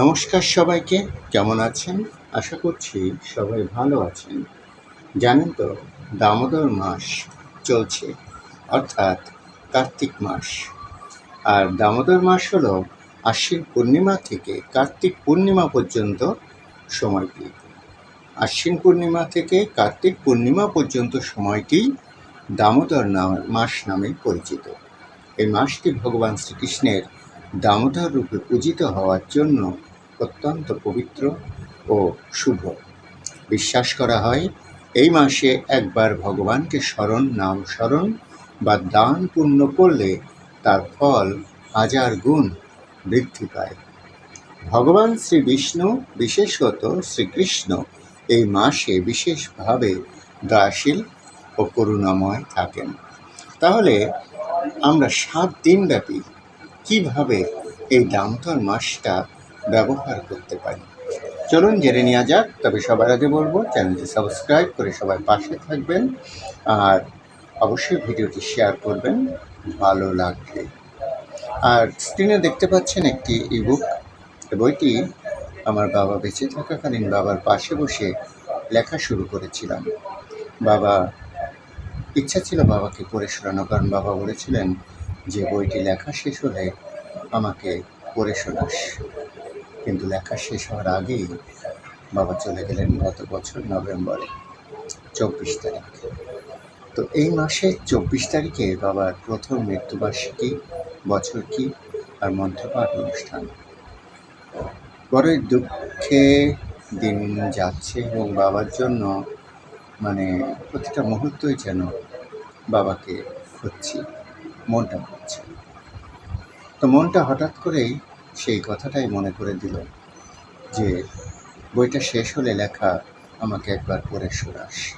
নমস্কার সবাইকে, কেমন আছেন? আশা করছি সবাই ভালো আছেন। জানেন তো, দামোদর মাস চলছে, অর্থাৎ কার্তিক মাস। আর দামোদর মাস হল আশ্বিন পূর্ণিমা থেকে কার্তিক পূর্ণিমা পর্যন্ত সময়টি। আশ্বিন পূর্ণিমা থেকে কার্তিক পূর্ণিমা পর্যন্ত সময়টি দামোদর মাস নামে পরিচিত। এই মাসটি ভগবান শ্রীকৃষ্ণের দামোদর রূপে পূজিত হওয়ার জন্য অত্যন্ত পবিত্র ও শুভ। বিশ্বাস করা হয়, এই মাসে একবার ভগবানকে স্মরণ, নাম স্মরণ বা দান পুণ্য করলে তার ফল হাজার গুণ বৃদ্ধি পায়। ভগবান শ্রী বিষ্ণু, বিশেষত শ্রীকৃষ্ণ, এই মাসে বিশেষভাবে দয়াশীল ও করুণাময় থাকেন। তাহলে আমরা সাত দিনব্যাপী কীভাবে এই দামোদর মাসটা ব্যবহার করতে পারি। চলুন জেনে নেওয়া যাক, তবে সবার আগে বলব, চ্যানেলটি সাবস্ক্রাইব করে সবাই পাশে থাকবেন আর অবশ্যই ভিডিওটি শেয়ার করবেন, ভালো লাগলে। আর স্ক্রিনে দেখতে পাচ্ছেন একটি ইবুক বইটি আমার বাবা বেঁচে থাকাকালীন বাবার পাশে বসে লেখা শুরু করেছিলাম। বাবা, ইচ্ছা ছিল বাবাকে পড়ে শোনানো, কারণ বাবা বলেছিলেন, যে বইটি লেখা শেষ হলে আমাকে পড়ে শোনাস। কিন্তু লেখা শেষ হওয়ার আগেই বাবা চলে গেলেন গত বছর নভেম্বরে, চব্বিশ তারিখ। তো এই মাসে চব্বিশ তারিখে বাবার প্রথম মৃত্যুবার্ষিকী, বছর কি? আর মন্ত্রপাঠ অনুষ্ঠান। বড়ই দুঃখে দিন যাচ্ছে এবং বাবার জন্য মানে প্রতিটা মুহূর্তই যেন বাবাকে খুঁজছি, মনটা খুঁজছে। তো মনটা হঠাৎ করেই সেই কথাটাই মনে করে দিল যে বইটা শেষ হলে লেখা আমাকে একবার পড়ে শোনাস।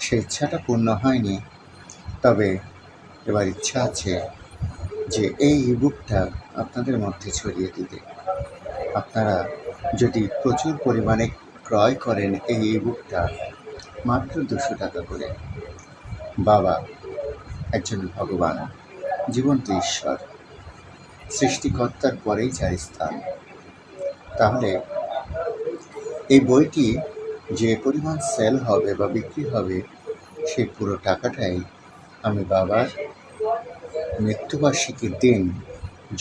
সে ইচ্ছাটা পূর্ণ হয়নি, তবে এবার ইচ্ছা আছে যে এই ইবুকটা আপনাদের মধ্যে ছড়িয়ে দিতে। আপনারা যদি প্রচুর পরিমাণে ক্রয় করেন এই ইবুকটা মাত্র দুশো টাকা করে। বাবা, একজন ভগবান, জীবন্ত ঈশ্বর। সৃষ্টিকর্তার পরেই চার স্থান। তাহলে এই বইটি যে পরিমাণ সেল হবে বা বিক্রি হবে সেই পুরো টাকাটাই আমি বাবার মৃত্যুবার্ষিকীর দিন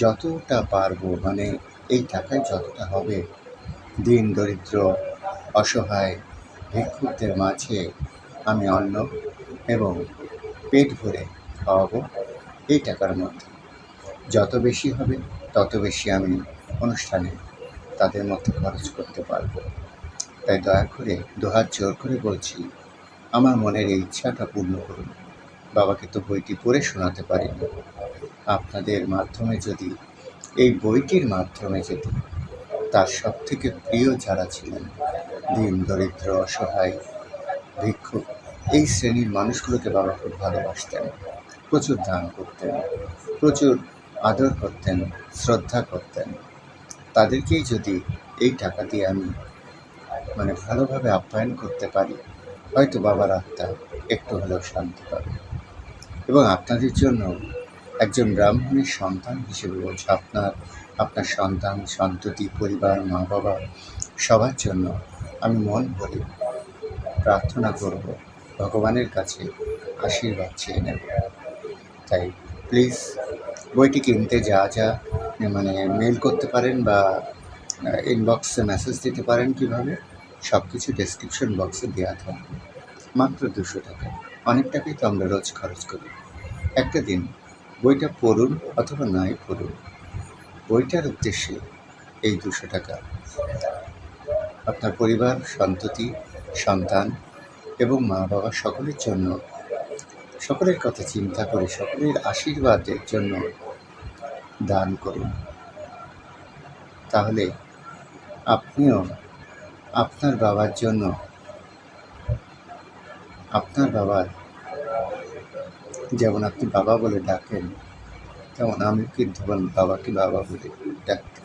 যতটা পারব মানে এই টাকায় যতটা হবে, দিন দরিদ্র, অসহায় ভিক্ষুকদের মাঝে আমি অন্ন এবং পেট ভরে খাওয়াবো, এই টাকার মধ্যে। যত বেশি হবে, তত বেশি আমি অনুষ্ঠানে তাদের মধ্যে খরচ করতে পারব। তাই দয়া করে, দুহাত জোর করে বলছি, আমার মনের এই ইচ্ছাটা পূর্ণ করুন। বাবাকে তো বইটি পড়ে শোনাতে পারিনি। আপনাদের মাধ্যমে যদি, এই বইটির মাধ্যমে যদি তার সব থেকে প্রিয় যারা ছিলেন দিন দরিদ্র, অসহায়, ভিক্ষুক, এই শ্রেণির মানুষগুলোকে বাবা খুব ভালোবাসতেন, প্রচুর দান করতেন, প্রচুর আদর করতেন, শ্রদ্ধা করতেন। তাদেরকেই যদি এই টাকা দিয়ে আমি মানে ভালোভাবে আপ্যায়ন করতে পারি, হয়তো বাবার আত্মা একটু হলেও শান্তি পাবে। এবং আপনাদের জন্য একজন ব্রাহ্মণের সন্তান হিসেবে বলছি আপনার আপনার সন্তান, সন্ততি, পরিবার মা বাবা সবার জন্য আমি মন ভরে প্রার্থনা করব, ভগবানের কাছে আশীর্বাদ চেয়ে নেব। তাই প্লিজ বইটি কিনতে যা যা মানে মেল করতে পারেন বা ইনবক্সে মেসেজ দিতে পারেন কীভাবে সব কিছু ডেসক্রিপশন বক্সে দেওয়া থাকবে। মাত্র দুশো টাকা। অনেক টাকাই তো আমরা রোজ খরচ করি। একটা দিন বইটা পড়ুন অথবা নাই পড়ুন, বইটার উদ্দেশ্যে এই দুশো টাকা। আপনার পরিবার, সন্ততি, সন্তান এবং মা বাবা সকলের জন্য, সকলের কথা চিন্তা করে, সকলের আশীর্বাদের জন্য দান করুন। তাহলে আপনিও আপনার বাবার জন্য, আপনার বাবার, যেমন আপনি বাবা বলে ডাকেন, তেমন আমি কিন্তু বাবাকে বাবা বলে ডাকতে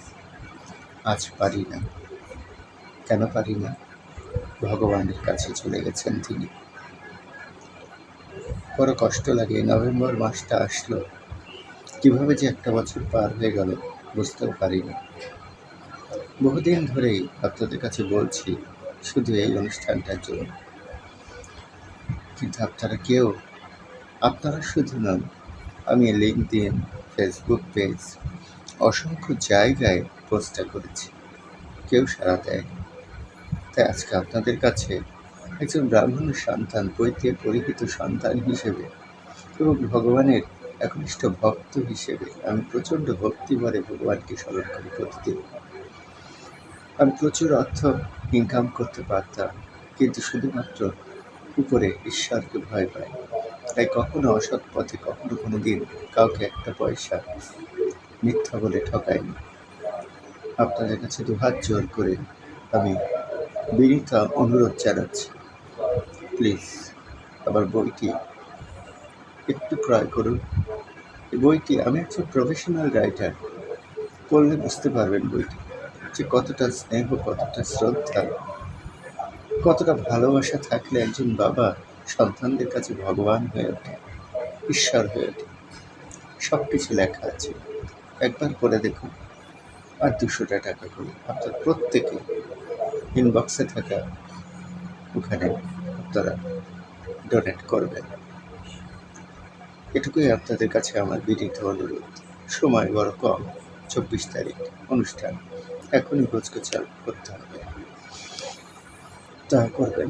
আজ পারি না। কেন পারি না? ভগবানের কাছে চলে গেছেন তিনি। বড় কষ্ট লাগে। নভেম্বর মাসটা আসলো। কীভাবে যে একটা বছর পার হয়ে গেল বুঝতেও পারি না বহুদিন ধরেই আপনাদের কাছে বলছি, শুধু এই অনুষ্ঠানটার জন্য। কিন্তু আপনারা কেউ, আপনারা শুধু নন, আমি লিঙ্কডিন ফেসবুক পেজ অসংখ্য জায়গায় পোস্টটা করেছি। কেউ সাড়া দেয় তাই আজকে আপনাদের কাছে একজন ব্রাহ্মণের সন্তান বইতে পরিহিত সন্তান হিসেবে এবং ভগবানের একনিষ্ঠ ভক্ত হিসেবে আমি প্রচণ্ড ভক্তি ভরে ভগবানকে স্মরণ করি প্রতিদিন। আমি প্রচুর অর্থ ইনকাম করতে পারতাম, কিন্তু শুধুমাত্র উপরে ঈশ্বরকে ভয় পাই। তাই কখনো অসৎ পথে, কখনো কোনো দিন কাউকে একটা পয়সা মিথ্যা বলে ঠকাইনি। আপনাদের কাছে দুহাত জোর করে আমি বিনীত অনুরোধ জানাচ্ছি। প্লিজ, আমার বইটি একটু ক্রয় করুন। বইটি আমি একজন প্রফেশনাল রাইটার পড়লে বুঝতে পারবেন বইটি। যে কতটা স্নেহ, কতটা শ্রদ্ধা, কতটা ভালোবাসা থাকলে একজন বাবা সন্তানদের কাছে ভগবান হয়ে ওঠে, ঈশ্বর হয়ে ওঠে। সব কিছু লেখা আছে। একবার করে দেখুন। আর দুশোটা টাকা করে। আপনার প্রত্যেকে ইনবক্সে থাকা ওখানে আপনারা ডোনেট করবেন। এটুকুই আপনাদের কাছে আমার বিনীত অনুরোধ। সময় বড় কম, চব্বিশ তারিখ, অনুষ্ঠান। এখনই গোছগোছাল করতে হবে। তা করবেন।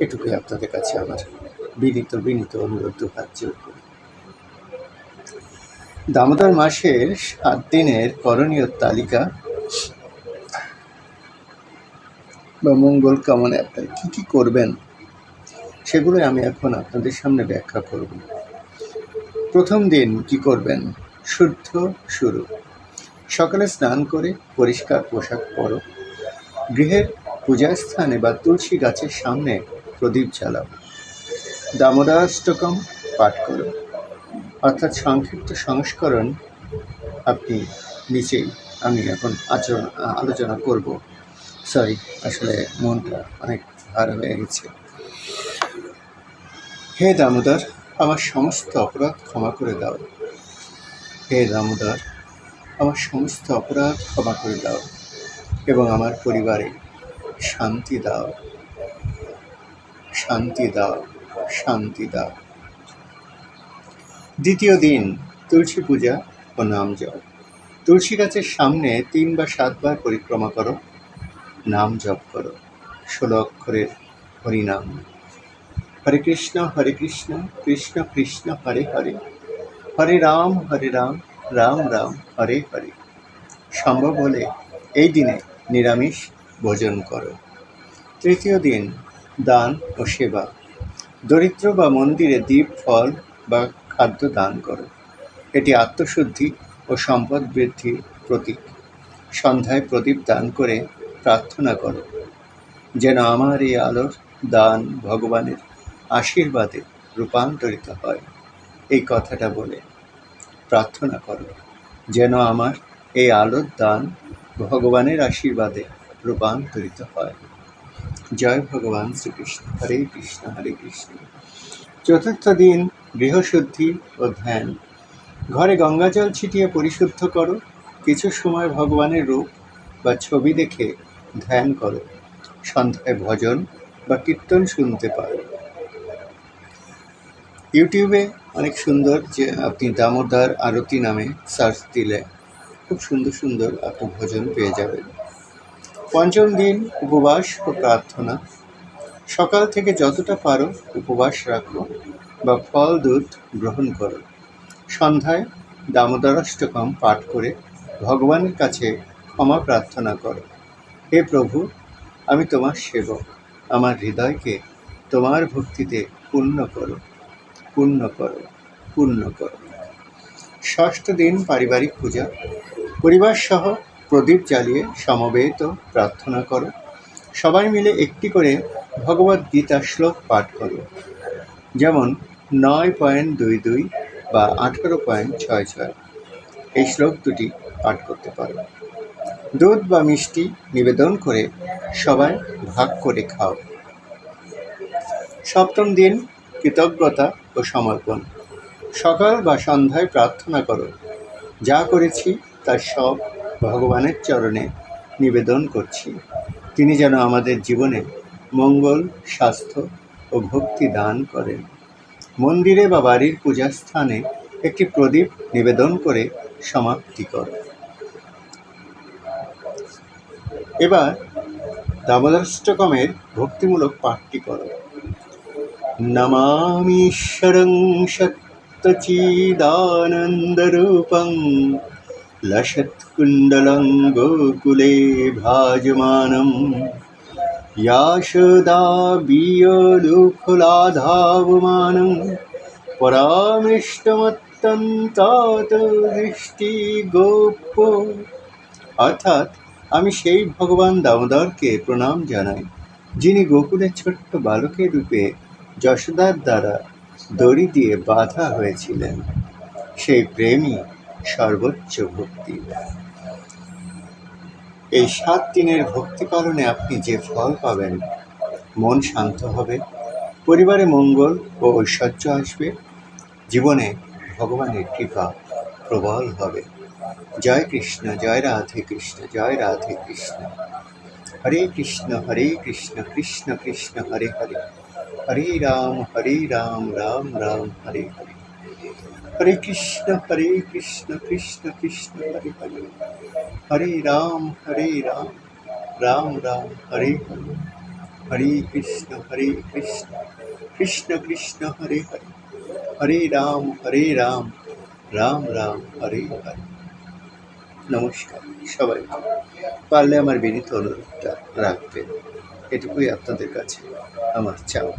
এটুকুই আপনাদের কাছে আমার বিনীত বিনীত অনুরোধ দু হাত দামোদর মাসের সাত দিনের করণীয় তালিকা বা মঙ্গল কামনে আপনারা কী কী করবেন, সেগুলোই আমি এখন আপনাদের সামনে ব্যাখ্যা করব। প্রথম দিন কি করবেন? শুদ্ধ শুরু। সকালে স্নান করে পরিষ্কার পোশাক পরো। গৃহের পূজাস্থানে বা তুলসী গাছের সামনে প্রদীপ জ্বালাও। দামোদরাষ্টকম পাঠ করো। অর্থাৎ সংক্ষিপ্ত সংস্করণ আপনি নিচেই আমি এখন আচরণ, আলোচনা করব। সরি, আসলে মনটা অনেক ভার হয়ে গেছে। হে দামোদর আমার সমস্ত অপরাধ ক্ষমা করে দাও। হে দামোদর, আমার সমস্ত অপরাধ ক্ষমা করে দাও এবং আমার পরিবারে শান্তি দাও। শান্তি দাও শান্তি দাও। দ্বিতীয় দিন তুলসী পূজা ও নাম জপ। তুলসী গাছের সামনে তিন বা সাতবার পরিক্রমা করো, নাম জপ করো। ষোলো অক্ষরের হরিনাম। হরে কৃষ্ণ হরে কৃষ্ণ কৃষ্ণ কৃষ্ণ, হরে হরে। হরে রাম হরে রাম রাম রাম, হরে হরে। সম্ভব হলে এই দিনে নিরামিষ ভোজন করো। তৃতীয় দিন দান ও সেবা। দরিদ্র বা মন্দিরে দ্বীপ ফল বা খাদ্য দান করো। এটি আত্মশুদ্ধি ও সম্পদ বৃদ্ধির প্রতীক। সন্ধ্যায় প্রদীপ দান করে প্রার্থনা করো। যেন আমার এই আলোর দান ভগবানের আশীর্বাদে রূপান্তরিত হয়। এই কথাটা বলে প্রার্থনা করো, যেন আমার এই আলোর দান ভগবানের আশীর্বাদে রূপান্তরিত হয়। জয় ভগবান শ্রীকৃষ্ণ। হরে কৃষ্ণ হরে কৃষ্ণ। চতুর্থ দিন গৃহশুদ্ধি ও ধ্যান ঘরে গঙ্গাজল ছিটিয়ে পরিশুদ্ধ করো। কিছু সময় ভগবানের রূপ বা ছবি দেখে ধ্যান করো। সন্ধ্যায় ভজন বা কীর্তন শুনতে পারো। ইউটিউবে অনেক সুন্দর যে আপনি দামোদর আরতি নামে সার্চ দিলে খুব সুন্দর সুন্দর আপনি ভোজন পেয়ে যাবেন। পঞ্চম দিন উপবাস ও প্রার্থনা। সকাল থেকে যতটা পারো উপবাস রাখো বা ফল, দুধ গ্রহণ করো। সন্ধ্যায় দামোদরাষ্টকম পাঠ করে ভগবানের কাছে ক্ষমা প্রার্থনা করো। হে প্রভু, আমি তোমার সেবক। আমার হৃদয়কে তোমার ভক্তিতে পূর্ণ করো। পূর্ণ করো পূর্ণ করো। ষষ্ঠ দিন পারিবারিক পূজা। পরিবার সহ প্রদীপ জ্বালিয়ে সমবেত প্রার্থনা করো। সবাই মিলে একটি করে ভগবদ্ গীতা শ্লোক পাঠ করো। যেমন নয় পয়েন্ট দুই দুই বা আঠারো পয়েন্ট ছয় ছয়। এই শ্লোক দুটি পাঠ করতে পারো। দুধ বা মিষ্টি নিবেদন করে সবাই ভাগ করে খাও। সপ্তম দিন কৃতজ্ঞতা ও সমর্পণ। সকাল বা সন্ধ্যায় প্রার্থনা করো। যা করেছি তার সব ভগবানের চরণে নিবেদন করছি। তিনি যেন আমাদের জীবনে মঙ্গল, স্বাস্থ্য ও ভক্তি দান করেন। মন্দিরে বা বাড়ির পূজাস্থানে একটি প্রদীপ নিবেদন করে সমাপ্তি করো। এবার দামোদরাষ্টকমের ভক্তিমূলক পাঠটি করো। नमामीश्वरं शक्तचिदानन्दरूपं लषत्कुण्डलं गोकुले भाजमानं याशदाबीयलुकुलाधावमानं পরামিষ্টমত্যন্তাত দৃষ্টি গোপ অর্থাৎ আমি সেই ভগবান দামোদরকে প্রণাম জানাই, যিনি গোকুলের ছোট্ট বালকের রূপে যশোদার দ্বারা দড়ি দিয়ে বাধা হয়েছিলেন সেই প্রেমই সর্বোচ্চ ভক্তি। এই সাত দিনের ভক্তি পালনে আপনি যে ফল পাবেন, মন শান্ত হবে, পরিবারে মঙ্গল ও ঐশ্বর্য আসবে, জীবনে ভগবানের কৃপা প্রবল হবে। জয় কৃষ্ণ, জয় রাধে কৃষ্ণ, জয় রাধে কৃষ্ণ। হরে কৃষ্ণ হরে কৃষ্ণ কৃষ্ণ কৃষ্ণ, হরে হরে। হরে রাম হরে রাম রাম রাম হরে হরে হরে কৃষ্ণ হরে কৃষ্ণ কৃষ্ণ কৃষ্ণ হরে হরে হরে রাম হরে রাম রাম রাম হরে হরে হরে কৃষ্ণ হরে কৃষ্ণ কৃষ্ণ কৃষ্ণ হরে হরে হরে রাম হরে রাম রাম রাম হরে হরে নমস্কার সবাই পারলে আমার বিনীত অনুরোধটা রাখবেন এটুকুই আপনাদের কাছে আমার চাও